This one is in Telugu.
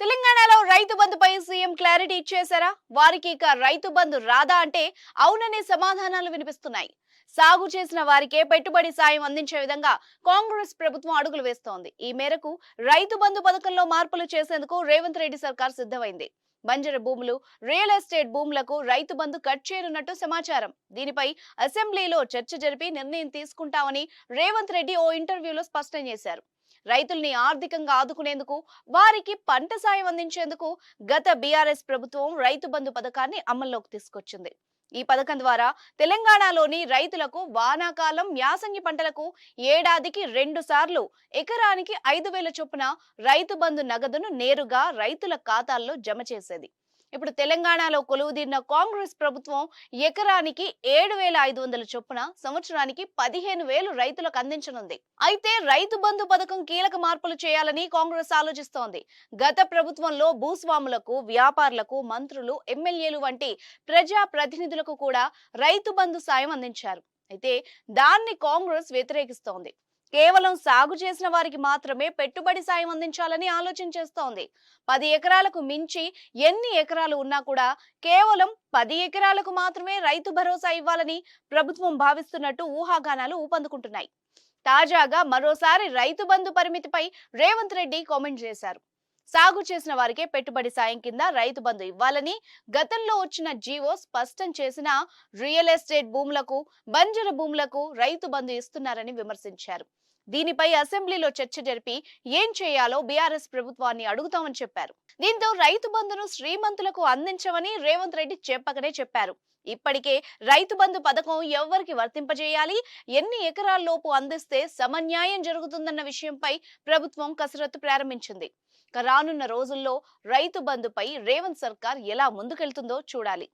తెలంగాణలో రైతు బంధుపై సీఎం క్లారిటీ ఇచ్చేశారా? వారికి ఇక రైతు బంధు రాదా అంటే అవుననే సమాధానాలు వినిపిస్తున్నాయి. సాగు చేసిన వారికే పెట్టుబడి సాయం అందించే విధంగా కాంగ్రెస్ ప్రభుత్వం అడుగులు వేస్తోంది. ఈ మేరకు రైతు బంధు పథకంలో మార్పులు చేసేందుకు రేవంత్ రెడ్డి సర్కార్ సిద్ధమైంది. బంజర భూములు రియల్ ఎస్టేట్ భూములకు రైతు బంధు కట్ చేయనున్నట్టు సమాచారం. దీనిపై అసెంబ్లీలో చర్చ జరిపి నిర్ణయం తీసుకుంటామని రేవంత్ రెడ్డి ఓ ఇంటర్వ్యూలో స్పష్టం చేశారు. రైతుల్ని ఆర్థికంగా ఆదుకునేందుకు వారికి పంట సాయం అందించేందుకు గత బీఆర్ఎస్ ప్రభుత్వం రైతు బంధు పథకాన్ని అమల్లోకి తీసుకొచ్చింది. ఈ పథకం ద్వారా తెలంగాణలోని రైతులకు వానాకాలం యాసంగి పంటలకు ఏడాదికి రెండు సార్లు ఎకరానికి ఐదు వేల చొప్పున రైతు బంధు నగదును నేరుగా రైతుల ఖాతాల్లో జమ చేసేది. ఇప్పుడు తెలంగాణలో కొలువుదీరిన కాంగ్రెస్ ప్రభుత్వం ఎకరానికి ఏడు వేల ఐదు వందల చొప్పున సంవత్సరానికి పదిహేను వేలు రైతులకు అందించనుంది. అయితే రైతు బంధు పథకం కీలక మార్పులు చేయాలని కాంగ్రెస్ ఆలోచిస్తోంది. గత ప్రభుత్వంలో భూస్వాములకు వ్యాపారులకు మంత్రులు ఎమ్మెల్యేలు వంటి ప్రజా ప్రతినిధులకు కూడా రైతు బంధు సాయం అందించారు. అయితే దాన్ని కాంగ్రెస్ వ్యతిరేకిస్తోంది. కేవలం సాగు చేసిన వారికి మాత్రమే పెట్టుబడి సాయం అందించాలని ఆలోచన చేస్తోంది. పది ఎకరాలకు మించి ఎన్ని ఎకరాలు ఉన్నా కూడా కేవలం పది ఎకరాలకు మాత్రమే రైతు భరోసా ఇవ్వాలని ప్రభుత్వం భావిస్తున్నట్టు ఊహాగానాలు ఊపందుకుంటున్నాయి. తాజాగా మరోసారి రైతు బంధు పరిమితిపై రేవంత్ రెడ్డి కామెంట్ చేశారు. సాగు చేసిన వారికే పెట్టుబడి సాయం కింద రైతు బంధు ఇవ్వాలని గతంలో వచ్చిన జీవో స్పష్టం చేసిన రియల్ ఎస్టేట్ భూములకు బంజర భూములకు రైతు బంధు ఇస్తున్నారని విమర్శించారు. దీనిపై అసెంబ్లీలో చర్చ జరిపి ఏం చేయాలో బీఆర్ఎస్ ప్రభుత్వాన్ని అడుగుతామని చెప్పారు. దీంతో రైతు బంధును శ్రీమంతులకు అందించమని రేవంత్ రెడ్డి చెప్పకనే చెప్పారు. ఇప్పటికే రైతు బంధు పథకం ఎవరికి వర్తింపజేయాలి ఎన్ని ఎకరాల్లోపు అందిస్తే సమన్యాయం జరుగుతుందన్న విషయంపై ప్రభుత్వం కసరత్తు ప్రారంభించింది. రానున్న రోజుల్లో రైతు బంధుపై రేవంత్ సర్కార్ ఎలా ముందుకెళ్తుందో చూడాలి.